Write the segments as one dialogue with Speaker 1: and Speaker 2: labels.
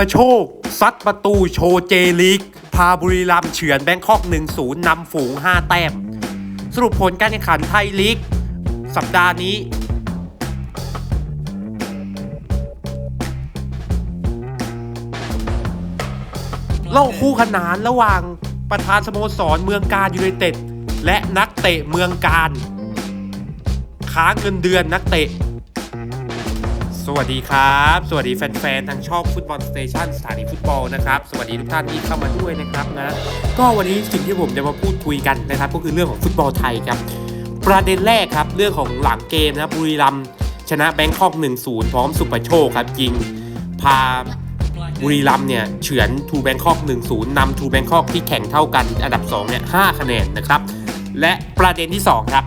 Speaker 1: ประโชคซัดประตูโชว์เจลีกพาบุรีรัมย์เฉือนแบงคอก 1-0 นำฝูง 5 แต้ม สรุปผลการแข่งขันไทยลีก สัปดาห์นี้เล่าคู่ขนานระหว่างประธานสโมสรเมืองการยูไนเต็ดและนักเตะเมืองการ ค้างเงินเดือนนักเตะ สวัสดีครับ สวัสดีแฟนๆทางช่องฟุตบอลสเตชันสถานีฟุตบอลนะครับ สวัสดีทุกท่านที่เข้ามาด้วยนะครับนะ ก็วันนี้สิ่งที่ผมจะมาพูดคุยกันนะครับ ก็คือเรื่องของฟุตบอลไทยครับ ประเด็นแรกครับเรื่องของหลังเกมนะบบุรีรัมย์ชนะแบงคอก 1-0 พร้อมสุปโชคครับยิง พาบุรีรัมย์เนี่ยเฉือนทูแบงคอก 1-0นำทูแบงคอกที่แข่งเท่ากันอันดับ2เนี่ย5คะแนนนะครับ และประเด็นที่ 2 ครับ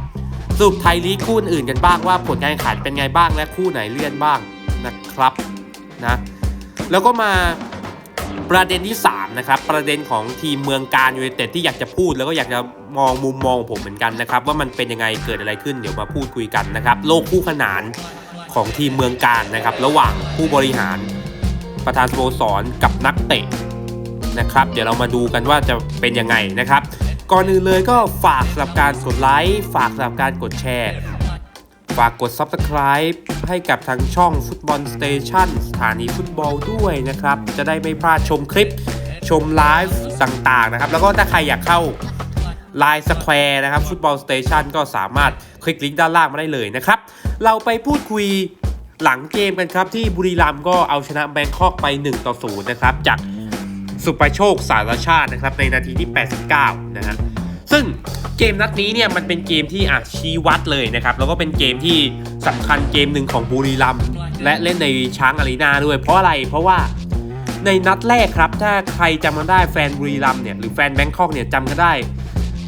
Speaker 1: สรุปไทยลีกคู่อื่นกันบ้างว่าผลการแข่งขันเป็นไงบ้างและคู่ไหนเลื่อนบ้างนะครับนะแล้วก็มาประเด็นที่ 3 นะครับ ประเด็นของทีมเมืองการยูไนเต็ดที่อยากจะพูดแล้วก็อยากจะมองมุมมองผมเหมือนกันนะครับ ว่ามันเป็นยังไงเกิดอะไรขึ้นเดี๋ยวมาพูดคุยกันนะครับ โลกคู่ขนานของทีมเมืองการนะครับ ระหว่างผู้บริหารประธานสโมสรกับนักเตะนะครับ เดี๋ยวเรามาดูกันว่าจะเป็นยังไงนะครับ ก่อนอื่นเลยก็ฝากสำหรับการกดไลค์ ฝากสำหรับการกดแชร์ ฝากกด Subscribe ให้กับทางช่องฟุตบอลสเตชันสถานีฟุตบอลด้วยนะครับ จะได้ไม่พลาดชมคลิป ชมไลฟ์ต่างๆนะครับ แล้วก็ถ้าใครอยากเข้า Line Square นะครับฟุตบอลสเตชันก็สามารถคลิกลิงก์ด้านล่างมาได้เลยนะครับ เราไปพูดคุยหลังเกมกันครับที่บุรีรัมย์ก็เอาชนะแบงคอกไป 1 ต่อ 0 นะครับ จาก สุประโชคสารชาตินะครับในนาทีที่ 89 นะฮะซึ่งเกมนัดนี้เนี่ยมันเป็นเกมที่อะชี้วัดเลยนะครับ แล้วก็เป็นเกมที่สำคัญเกมหนึ่งของบุรีรัมย์และเล่นในช้างอารีนาด้วย เพราะอะไรเพราะว่าในนัดแรกครับ ถ้าใครจำกันได้แฟนบุรีรัมย์เนี่ยหรือแฟนแบงคอกเนี่ยจำกันได้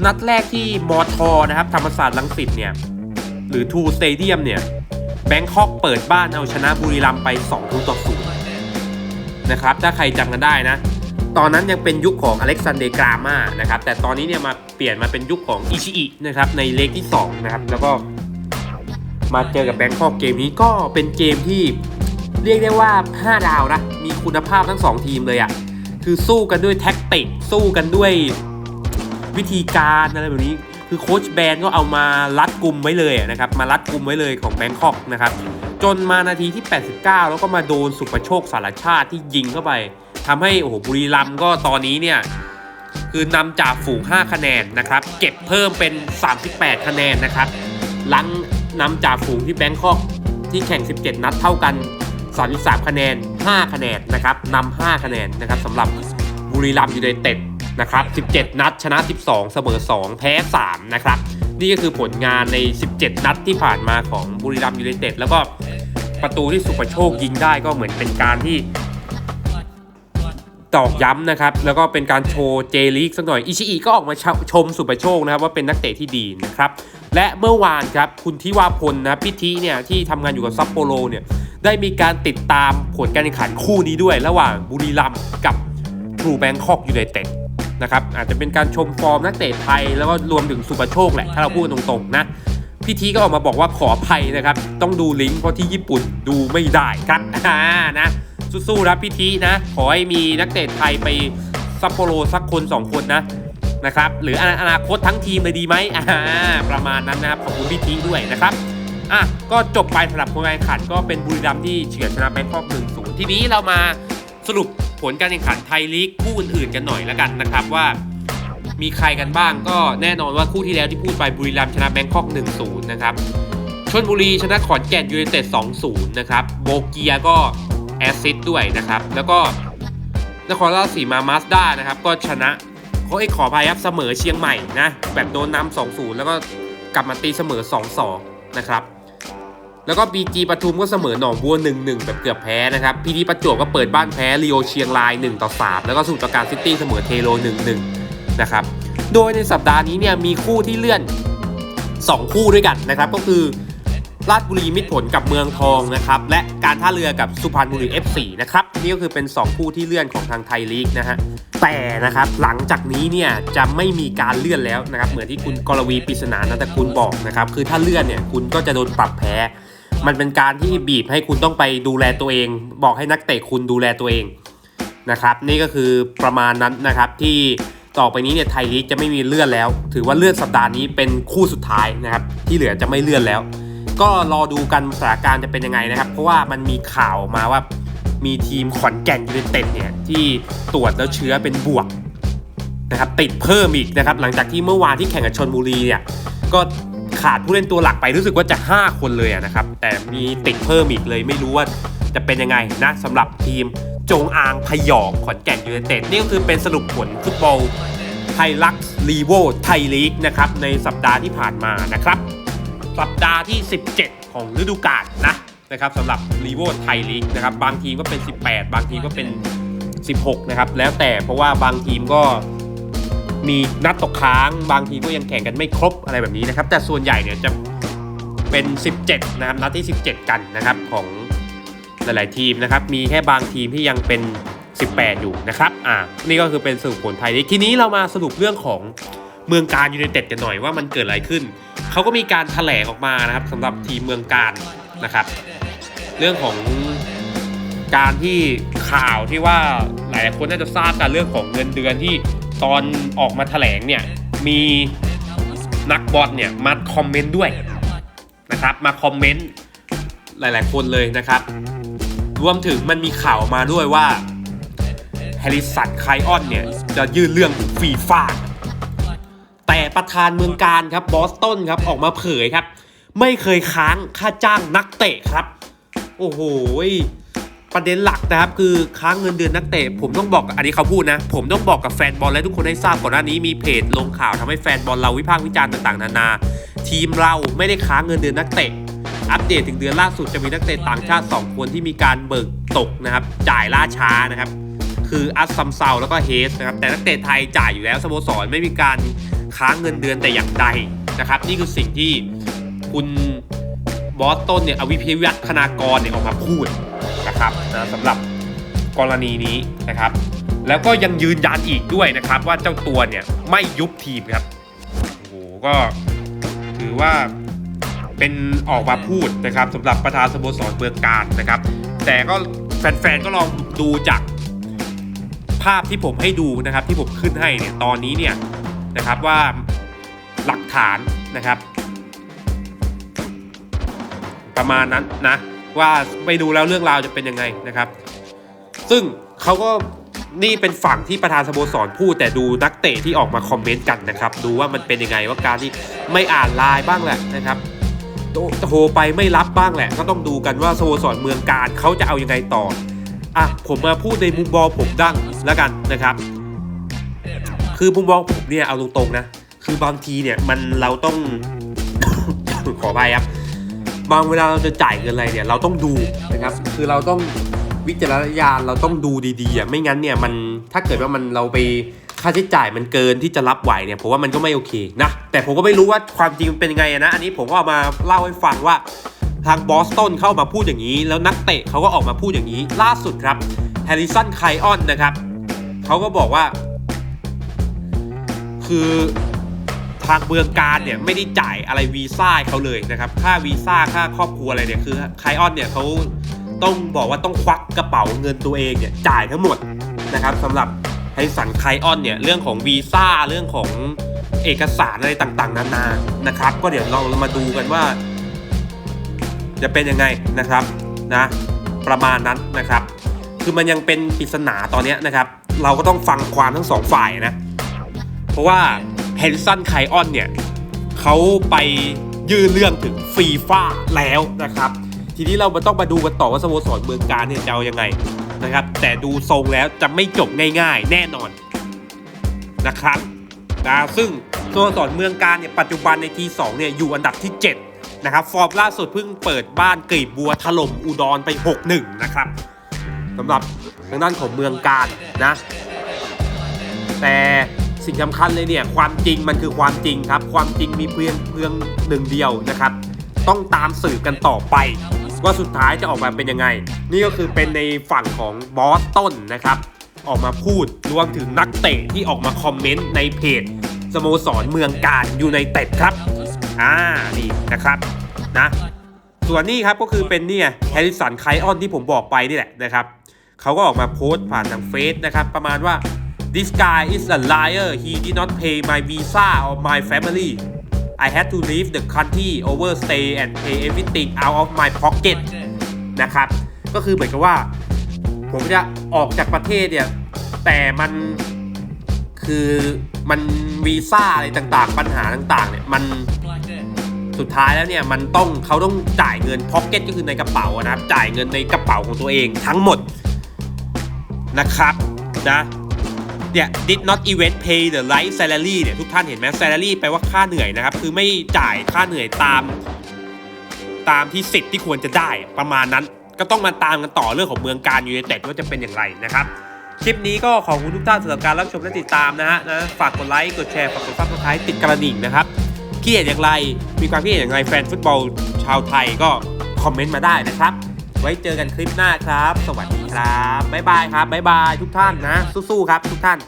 Speaker 1: นัดแรกที่มอทอนะครับธรรมศาสตร์ลังสิตเนี่ยหรือทูสเตเดียมเนี่ยแบงคอกเปิดบ้านเอาชนะบุรีรัมย์ไป2ต่อ0นะครับถ้าใครจำกันได้นะ ตอนนั้นยังเป็นยุคของอเล็กซานเดร์กรามานะครับแต่ตอนนี้เนี่ยมาเปลี่ยนมาเป็นยุคของอิชิอินะครับในเลกที่2นะครับแล้วก็มาเจอกับแบงคอกเกมนี้ก็เป็นเกมที่เรียกได้ว่า 5 ดาวนะ มีคุณภาพทั้ง 2 ทีมเลยอะ่ะ คือสู้กันด้วยแท็กติก สู้กันด้วยวิธีการอะไรแบบนี้ คือโค้ชแบนก็เอามารัดกลุ่มไว้เลยนะครับ มารัดกลุ่มไว้เลยของแบงคอกนะครับ จนมานาทีที่ 89 แล้วก็มาโดนสุประโชคสารชาติที่ยิงเข้าไป ทำให้โอ้โหบุรีรัมย์ก็ตอนนี้เนี่ยคือนำจากฝูง 5 คะแนนนะครับ เก็บเพิ่มเป็น 38 คะแนนนะครับหลังนำจากฝูงที่แบงคอกที่แข่ง 17 นัดเท่ากัน 33 คะแนน 5 คะแนนนะครับนำ5คะแนนนะครับสำหรับบุรีรัมย์ยูไนเต็ดนะครับ 17 นัดชนะ 12 เสมอ 2 แพ้ 3 นะครับ นี่ก็คือผลงานใน 17 นัดที่ผ่านมาของบุรีรัมย์ยูไนเต็ดแล้วก็ประตูที่สุประโชคยิงได้ก็เหมือนเป็นการที่ ตอกย้ำนะครับ แล้วก็เป็นการโชว์เจลีกสักหน่อย อิชิอิก็ออกมาชชมสุประโชคนะครับว่าเป็นนักเตะที่ดีนะครับ และเมื่อวานครับคุณทิวาพลนะพิธีเนี่ยที่ทำงานอยู่กับซัปโปโรเนี่ยได้มีการติดตามผลการแข่งขันคู่นี้ด้วย ระหว่างบุรีรัมย์กับทรูแบงคอกยูไนเต็ดนะครับอาจจะเป็นการชมฟอร์มนักเตะไทยแล้วก็รวมถึงสุประโชคแหละถ้าเราพูดตรงๆนะพิธีก็ออกมาบอกว่าขออภัยนะครับ ต้องดูลิงก์เพราะที่ญี่ปุ่นดูไม่ได้ครับอ่านะ สู้ๆนะพิธีนะ ขอให้มีนักเตะไทยไปซัปโปโรสักคน 2 คนนะนะครับ หรืออนาคตทั้งทีมเลยดีไหมอ่าประมาณนั้นนะครับขอบคุณพิธีด้วยนะครับอะก็จบไปสำหรับผลการแข่งขันก็เป็นบุรีรัมย์ที่เฉือนชนะแบงคอก1-0ทีนี้เรามาสรุปผลการแข่งขันไทยลีกคู่อื่นๆกันหน่อยแล้วกันนะครับว่ามีใครกันบ้างก็แน่นอนว่าคู่ที่แล้วที่พูดไปบุรีรัมย์ชนะแบงคอก 1-0 นะครับชลบุรีชนะขอนแก่นยูไนเต็ด 2-0 นะครับโบเกียก็ แอสซิสด้วยนะครับ แล้วก็นครราชสีมามาสด้านะครับ ก็ชนะเขาไอ้ขออภัยครับเสมอเชียงใหม่นะ แบบโดนนำ2-0แล้วก็กลับมาตีเสมอ2-2นะครับ แล้วก็บีจีปทุมก็เสมอหนองบัว1-1แบบเกือบแพ้นะครับพีดีประจวบก็เปิดบ้านแพ้ลีโอเชียงราย1-3แล้วก็สมุทรราการซิตี้เสมอเทโร1-1นะครับโดยในสัปดาห์นี้เนี่ยมีคู่ที่เลื่อน 2 คู่ด้วยกันนะครับ ก็คือ ราชบุรีมิตรผลกับเมืองทองนะครับและการท่าเรือกับสุพรรณบุรี F4 นะครับนี่ก็คือเป็น 2 คู่ที่เลื่อนของทางไทยลีกนะฮะแต่นะครับหลังจากนี้เนี่ยจะไม่มีการเลื่อนแล้วนะครับเหมือนที่คุณกรวีปริศนานันตคุณบอกนะครับคือถ้าเลื่อนเนี่ยคุณก็จะโดนปรับแพ้มันเป็นการที่บีบให้คุณต้องไปดูแลตัวเอง บอกให้นักเตะคุณดูแลตัวเองนะครับนี่ก็คือประมาณนั้นนะครับที่ต่อไปนี้เนี่ยไทยลีกจะไม่มีเลื่อนแล้ว ถือว่าเลื่อนสัปดาห์นี้เป็นคู่สุดท้ายนะครับที่เหลือจะไม่เลื่อนแล้ว ก็รอดูกันสถานการณ์จะเป็นยังไงนะครับ เพราะว่ามันมีข่าวมาว่ามีทีมขอนแก่นยูไนเต็ดเนี่ยที่ตรวจแล้วเชื้อเป็นบวกนะครับติดเพิ่มอีกนะครับ หลังจากที่เมื่อวานที่แข่งกับชนบุรีเนี่ยก็ขาดผู้เล่นตัวหลักไปรู้สึกว่าจะ 5 คนเลยนะครับ แต่มีติดเพิ่มอีกเลยไม่รู้ว่าจะเป็นยังไงนะสำหรับทีมจงอางพยองขอนแก่นยูไนเต็ดนี่ก็คือเป็นสรุปผลฟุตบอลไทยลักซ์ลีโวไทยลีกนะครับในสัปดาห์ที่ผ่านมานะครับ สัปดาห์ที่ 17 ของฤดูกาลนะนะครับสำหรับรีโวไทยลีกนะครับบางทีมก็เป็น 18 บางทีมก็เป็น 16 นะครับ แล้วแต่เพราะว่าบางทีมก็มีนัดตกค้าง บางทีมก็ยังแข่งกันไม่ครบอะไรแบบนี้นะครับ แต่ส่วนใหญ่เนี่ยจะเป็น 17 นะครับนัดที่ 17 กันนะครับของหลาย ๆ ทีมนะครับ มีแค่บางทีมที่ยังเป็น 18 อยู่นะครับ อ่า นี่ก็คือเป็นสรุปผลไทยลีกทีนี้เรามาสรุปเรื่องของเมืองการยูไนเต็ดกันหน่อยว่ามันเกิดอะไรขึ้น เขาก็มีการแถลงออกมานะครับสำหรับทีมเมืองการนะครับ เรื่องของการที่ข่าวที่ว่าหลายคนน่าจะทราบกันเรื่องของเงินเดือนที่ตอนออกมาแถลงเนี่ยมีนักบอลเนี่ยมาคอมเมนต์ด้วยนะครับมาคอมเมนต์หลาย ๆ คนเลยนะครับ รวมถึงมันมีข่าวมาด้วยว่าแฮริสันไคออนเนี่ยจะยื่นเรื่องฟีฟ่า ประธานเมืองการครับบอสตันครับออกมาเผยครับ ไม่เคยค้างค่าจ้างนักเตะครับ โอ้โหประเด็นหลักนะครับคือค้างเงินเดือนนักเตะผมต้องบอกอันนี้เขาพูดนะ ผมต้องบอกกับแฟนบอลและทุกคนให้ทราบก่อนหน้านี้มีเพจลงข่าวทำให้แฟนบอลเราวิพากษ์วิจารณ์ต่างๆ นานา ทีมเราไม่ได้ค้างเงินเดือนนักเตะอัปเดตถึงเดือนล่าสุดจะมีนักเตะต่างชาติ 2 คนที่มีการเบิกตกนะครับ จ่ายล่าช้านะครับ คืออัสซัมเซาแล้วก็เฮสนะครับแต่นักเตะไทยจ่ายอยู่แล้วสโมสรไม่มีการ ค้างเงินเดือนแต่อย่างใดนะครับ นี่คือสิ่งที่คุณบอสต้นเนี่ยอวิพิวัฒนากรเนี่ยออกมาพูดนะครับนะสำหรับกรณีนี้นะครับ แล้วก็ยังยืนยันอีกด้วยนะครับ ว่าเจ้าตัวเนี่ยไม่ยุบทีมครับโอ้โหก็ถือว่าเป็นออกมาพูดนะครับสำหรับประธานสโมสรเมืองการนะครับ แต่ก็แฟนๆก็ลองดูจากภาพที่ผมให้ดูนะครับที่ผมขึ้นให้เนี่ยตอนนี้เนี่ย นะครับว่าหลักฐานนะครับ ประมาณนั้นนะว่าไปดูแล้วเรื่องราวจะเป็นยังไงนะครับ ซึ่งเขาก็นี่เป็นฝั่งที่ประธานสโมสรพูดแต่ดูนักเตะที่ออกมาคอมเมนต์กันนะครับ ดูว่ามันเป็นยังไงว่าการที่ไม่อ่านไลน์บ้างแหละนะครับโทรไปไม่รับบ้างแหละ ก็ต้องดูกันว่าสโมสรเมืองการเขาจะเอายังไงต่ออะผมมาพูดในมุมมองผมดั้งแล้วกันนะครับ คือมุมมองผมเนี่ยเอาตรงๆนะ คือบางทีเนี่ยมันเราต้อง ขออภัยครับ บางเวลาเราจะจ่ายเงินอะไรเนี่ยเราต้องดูนะครับ คือเราต้องวิจารณญาณเราต้องดูดีๆอะไม่งั้นเนี่ยมันถ้าเกิดว่ามันเราไปค่าใช้จ่ายมันเกินที่จะรับไหวเนี่ยผมว่ามันก็ไม่โอเคนะแต่ผมก็ไม่รู้ว่าความจริงมันเป็นยังไงนะอันนี้ผมก็เอามาเล่าให้ฟังว่าทางบอสตันเข้ามาพูดอย่างนี้ แล้วนักเตะเขาก็ออกมาพูดอย่างนี้ ล่าสุดครับแฮร์ริสันไคออนนะครับเขาก็บอกว่า คือทางเมืองการเนี่ยไม่ได้จ่ายอะไรวีซ่าเขาเลยนะครับ ค่าวีซ่าค่าครอบครัวอะไรเนี่ยคือไคออนเนี่ยเขาต้องบอกว่าต้องควักกระเป๋าเงินตัวเองเนี่ยจ่ายทั้งหมดนะครับสำหรับไฮสันไคออนเนี่ยเรื่องของวีซ่าเรื่องของเอกสารอะไรต่างๆ นานานะครับ ก็เดี๋ยวลองมาดูกันว่า จะเป็นยังไงนะครับนะประมาณนั้นนะครับ คือมันยังเป็นปริศนาตอนนี้นะครับ เราก็ต้องฟังความทั้งสองฝ่ายนะ เพราะว่าเฮนสันไคออนเนี่ยเขาไปยื่นเรื่องถึงฟีฟ่าแล้วนะครับ ทีนี้เรามาต้องมาดูกันต่อว่าสโมสรเมืองการเนี่ยจะเอายังไงนะครับ แต่ดูทรงแล้วจะไม่จบง่ายๆ แน่นอนนะครับนะซึ่งสโมสรเมืองการเนี่ยปัจจุบันในทีสเนี่ยอยู่อันดับที่ 7 นะครับ ฟอร์มล่าสุดเพิ่งเปิดบ้านกรีบบัวถล่มอุดรไป 6-1 นะครับสำหรับทางด้านของเมืองการนะ แต่ สิ่งสำคัญเลยเนี่ยความจริงมันคือความจริงครับ ความจริงมีเพียงเพียงหนึ่งเดียวนะครับ ต้องตามสืบกันต่อไป ว่าสุดท้ายจะออกมาเป็นยังไง นี่ก็คือเป็นในฝั่งของบอสตันนะครับ ออกมาพูดรวมถึงนักเตะที่ออกมาคอมเมนต์ในเพจสโมสรเมืองการยูไนเต็ดครับอ่านี่นะครับนะส่วนนี้ครับก็คือเป็นเนี่ยแฮร์ริสันไคออนที่ผมบอกไปนี่แหละนะครับเขาก็ออกมาโพสต์ผ่านทางเฟซนะครับประมาณว่า this guy is a liar he did not pay my visa or my family I had to leave the country overstay and pay everything out of my pocket นะครับ ก็คือเหมือนกับว่า ผมจะออกจากประเทศเนี่ย แต่มันคือมันวีซ่าอะไรต่างๆ ปัญหาต่างๆเนี่ยมันสุดท้ายแล้วเนี่ยมันต้องเขาต้องจ่ายเงินพ็อกเก็ตก็คือในกระเป๋านะครับจ่ายเงินในกระเป๋าของตัวเองทั้งหมดนะครับนะ เนี่ย did not even pay the right salary เนี่ยทุกท่านเห็นไหม salary แปลว่าค่าเหนื่อยนะครับ คือไม่จ่ายค่าเหนื่อยตาม ตามที่สิทธิ์ที่ควรจะได้ประมาณนั้น ก็ต้องมาตามกันต่อเรื่องของเมืองการยูไนเต็ดว่าจะเป็นอย่างไรนะครับ คลิปนี้ก็ขอบคุณทุกท่านสำหรับการรับชมและติดตามนะฮะนะฝากกดไลค์กดแชร์ฝากกดซับสไครต์ติดกระดิ่งนะครับคิดเห็นอย่างไรมีความคิดเห็นอย่างไรแฟนฟุตบอลชาวไทยก็คอมเมนต์มาได้นะครับ ไว้เจอกันคลิปหน้าครับ สวัสดี ครับบ๊ายบายครับบ๊ายบายทุกท่านนะ สู้ๆครับ ทุกท่าน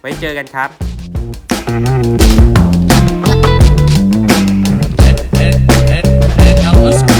Speaker 1: ไว้เจอกันครับเอ็ดเอ็